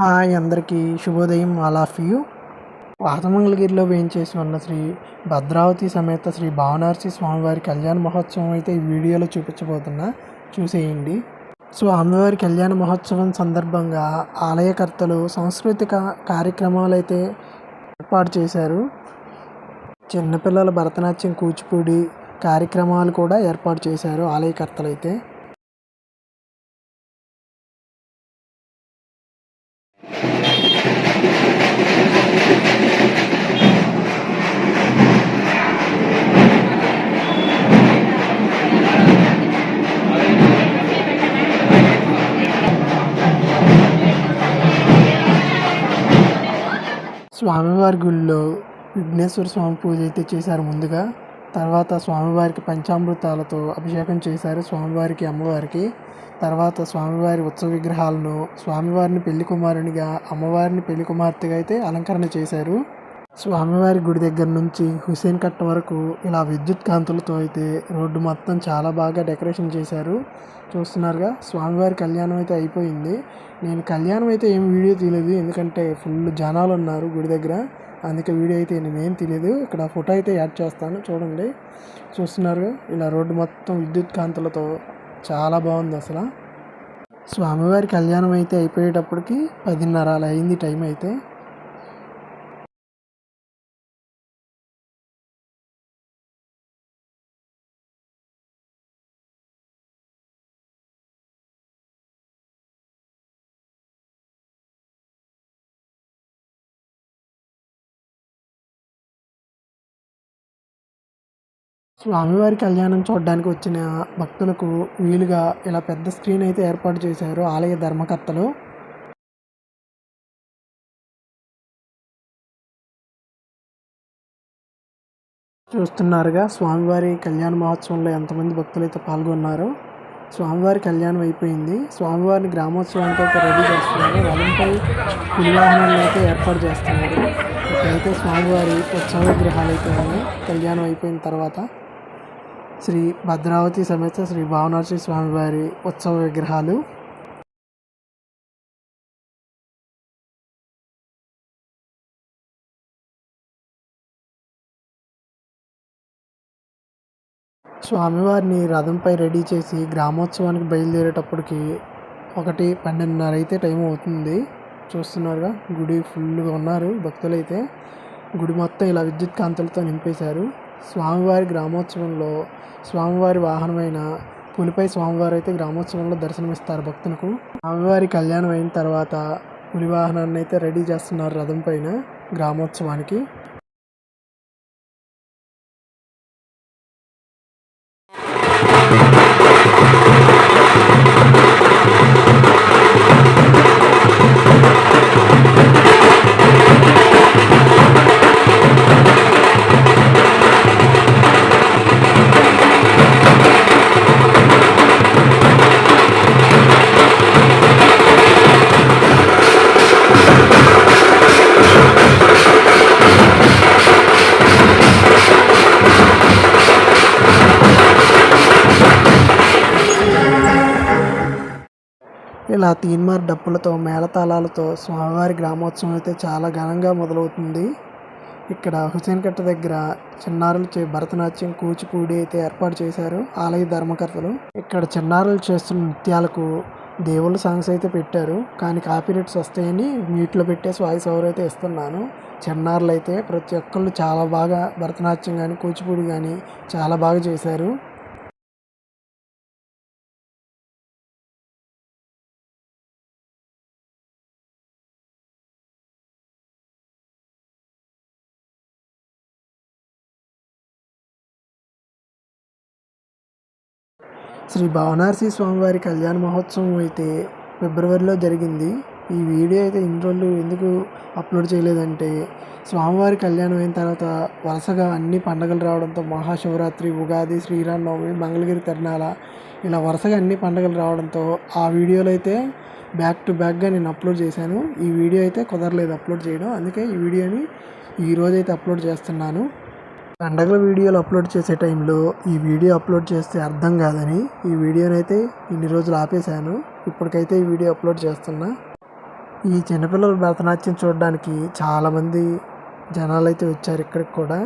Hi అందరికీ శుభోదయం all of you. వాతమంగళగిరిలో వేయించేసి ఉన్న శ్రీ భద్రావతి సమేత శ్రీ భావనార్సి స్వామివారి కళ్యాణ మహోత్సవం అయితే ఈ వీడియోలో చూపించబోతున్నా. చూసేయండి. స్వామివారి కళ్యాణ మహోత్సవం సందర్భంగా ఆలయకర్తలు సాంస్కృతిక కార్యక్రమాలు అయితే ఏర్పాటు చేశారు. చిన్నపిల్లల భరతనాట్యం కూచిపూడి కార్యక్రమాలు కూడా ఏర్పాటు చేశారు ఆలయకర్తలు అయితే స్వామివారి గుడిలో విఘ్నేశ్వర స్వామి పూజ అయితే చేశారు ముందుగా. తర్వాత స్వామివారికి పంచామృతాలతో అభిషేకం చేశారు స్వామివారికి అమ్మవారికి. తర్వాత స్వామివారి ఉత్సవ విగ్రహాలను స్వామివారిని పెళ్ళి కుమారునిగా అమ్మవారిని పెళ్ళి కుమార్తెగా అయితే అలంకరణ చేశారు. స్వామివారి గుడి దగ్గర నుంచి హుసేన్ కట్ట వరకు ఇలా విద్యుత్ కాంతులతో అయితే రోడ్డు మొత్తం చాలా బాగా డెకరేషన్ చేశారు. చూస్తున్నారుగా స్వామివారి కళ్యాణం అయితే అయిపోయింది. నేను కళ్యాణం అయితే ఏం వీడియో తీయలేదు ఎందుకంటే ఫుల్ జనాలు ఉన్నారు గుడి దగ్గర. అందుకే వీడియో అయితే నేనేం తెలియదు ఇక్కడ ఫోటో అయితే యాడ్ చేస్తాను చూడండి. చూస్తున్నారు ఇలా రోడ్డు మొత్తం విద్యుత్ కాంతులతో చాలా బాగుంది అసలు. స్వామివారి కళ్యాణం అయితే అయిపోయేటప్పటికి పదిన్నర అలా అయింది టైం అయితే. స్వామివారి కళ్యాణం చూడడానికి వచ్చిన భక్తులకు వీలుగా ఇలా పెద్ద స్క్రీన్ అయితే ఏర్పాటు చేశారు ఆలయ ధర్మకర్తలు. చూస్తున్నారుగా స్వామివారి కళ్యాణ మహోత్సవంలో ఎంతమంది భక్తులు అయితే పాల్గొన్నారు. స్వామివారి కళ్యాణం అయిపోయింది. స్వామివారిని గ్రామోత్సవానికి అయితే రెడీ చేస్తున్నారు. రథంపై పులివాహనాలను అయితే ఏర్పాటు చేస్తున్నారు. ఇక్కడైతే స్వామివారి ఉత్సవ విగ్రహాలు అయితే ఉన్నాయి. కళ్యాణం అయిపోయిన తర్వాత శ్రీ భద్రావతి సమేత శ్రీ భావనాథి స్వామివారి ఉత్సవ విగ్రహాలు. స్వామివారిని రథంపై రెడీ చేసి గ్రామోత్సవానికి బయలుదేరేటప్పటికి ఒకటి పన్నెండున్నర అయితే టైం అవుతుంది. చూస్తున్నారుగా గుడి ఫుల్గా ఉన్నారు భక్తులైతే. గుడి మొత్తం ఇలా విద్యుత్ కాంతులతో నింపేశారు. స్వామివారి గ్రామోత్సవంలో స్వామివారి వాహనమైన పులిపై స్వామివారు అయితే గ్రామోత్సవంలో దర్శనమిస్తారు భక్తులకు. స్వామివారి కళ్యాణం అయిన తర్వాత పులి వాహనాన్ని అయితే రెడీ చేస్తున్నారు రథం పైన గ్రామోత్సవానికి. ఇలా తీన్మార్ డప్పులతో మేళతాళాలతో స్వామివారి గ్రామోత్సవం అయితే చాలా ఘనంగా మొదలవుతుంది. ఇక్కడ హుసేన్ కట్ట దగ్గర చిన్నారులు చే భరతనాట్యం కూచిపూడి అయితే ఏర్పాటు చేశారు ఆలయ ధర్మకర్తలు. ఇక్కడ చిన్నారులు చేస్తున్న నృత్యాలకు దేవుళ్ళ సాంగ్స్ అయితే పెట్టారు. కానీ కాపీరేట్స్ వస్తాయని మ్యూట్లో పెట్టేసి వాయిస్ ఓవర్ అయితే ఇస్తున్నాను. చిన్నారులు అయితే ప్రతి ఒక్కళ్ళు చాలా బాగా భరతనాట్యం కానీ కూచిపూడి కానీ చాలా బాగా చేశారు. శ్రీ భావనార్సి స్వామివారి కళ్యాణ మహోత్సవం అయితే ఫిబ్రవరిలో జరిగింది. ఈ వీడియో అయితే ఇన్ని రోజులు ఎందుకు అప్లోడ్ చేయలేదంటే స్వామివారి కళ్యాణం అయిన తర్వాత వరుసగా అన్ని పండగలు రావడంతో మహాశివరాత్రి ఉగాది శ్రీరామనవమి మంగళగిరి తిరణాల ఇలా వరుసగా అన్ని పండగలు రావడంతో ఆ వీడియోలు అయితే బ్యాక్ టు బ్యాక్గా నేను అప్లోడ్ చేశాను. ఈ వీడియో అయితే కుదరలేదు అప్లోడ్ చేయడం. అందుకే ఈ వీడియోని ఈరోజు అయితే అప్లోడ్ చేస్తున్నాను. పండగల వీడియోలు అప్లోడ్ చేసే టైంలో ఈ వీడియో అప్లోడ్ చేస్తే అర్థం కాదని ఈ వీడియోని అయితే ఇన్ని రోజులు ఆపేశాను. ఇప్పటికైతే ఈ వీడియో అప్లోడ్ చేస్తున్నా. ఈ చిన్నపిల్లల భరతనాట్యం చూడడానికి చాలామంది జనాలు అయితే వచ్చారు ఇక్కడికి కూడా.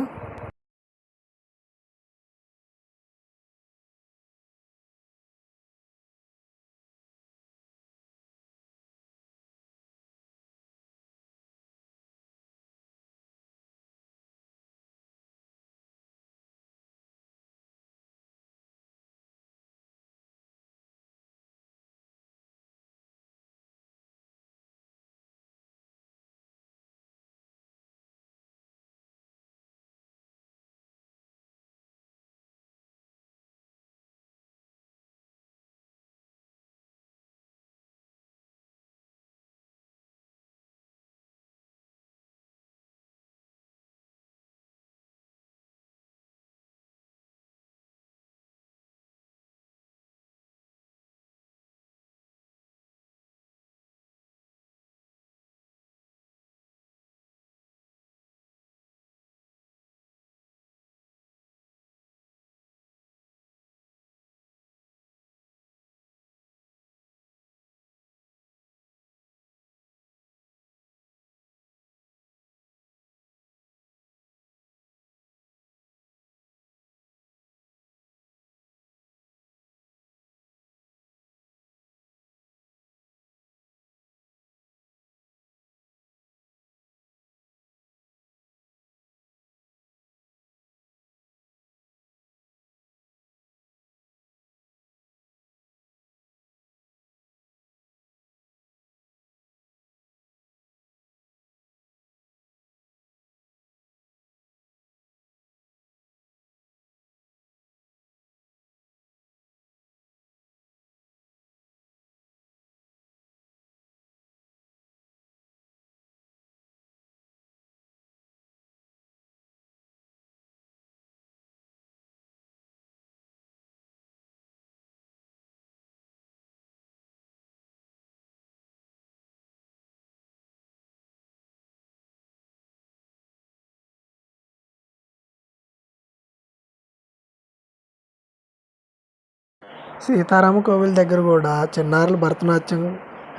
సీతారామ కోవిల్ దగ్గర కూడా చిన్నారుల భరతనాట్యం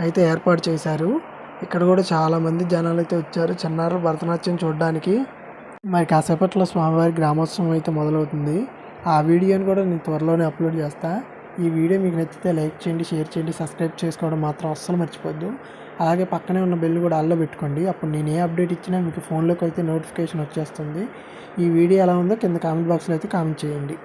అయితే ఏర్పాటు చేశారు. ఇక్కడ కూడా చాలామంది జనాలు అయితే వచ్చారు చిన్నారుల భరతనాట్యం చూడడానికి. మరి కాసేపట్లో స్వామివారి గ్రామోత్సవం అయితే మొదలవుతుంది. ఆ వీడియోని కూడా నేను త్వరలోనే అప్లోడ్ చేస్తాను ఈ వీడియో మీకు నచ్చితే లైక్ చేయండి షేర్ చేయండి సబ్స్క్రైబ్ చేసుకోవడం మాత్రం అస్సలు మర్చిపోద్దు. అలాగే పక్కనే ఉన్న బెల్ కూడా అల్లో పెట్టుకోండి. అప్పుడు నేను ఏ అప్డేట్ ఇచ్చినా మీకు ఫోన్లోకి అయితే నోటిఫికేషన్ వచ్చేస్తుంది. ఈ వీడియో ఎలా ఉందో కింద కామెంట్ బాక్స్లో అయితే కామెంట్ చేయండి.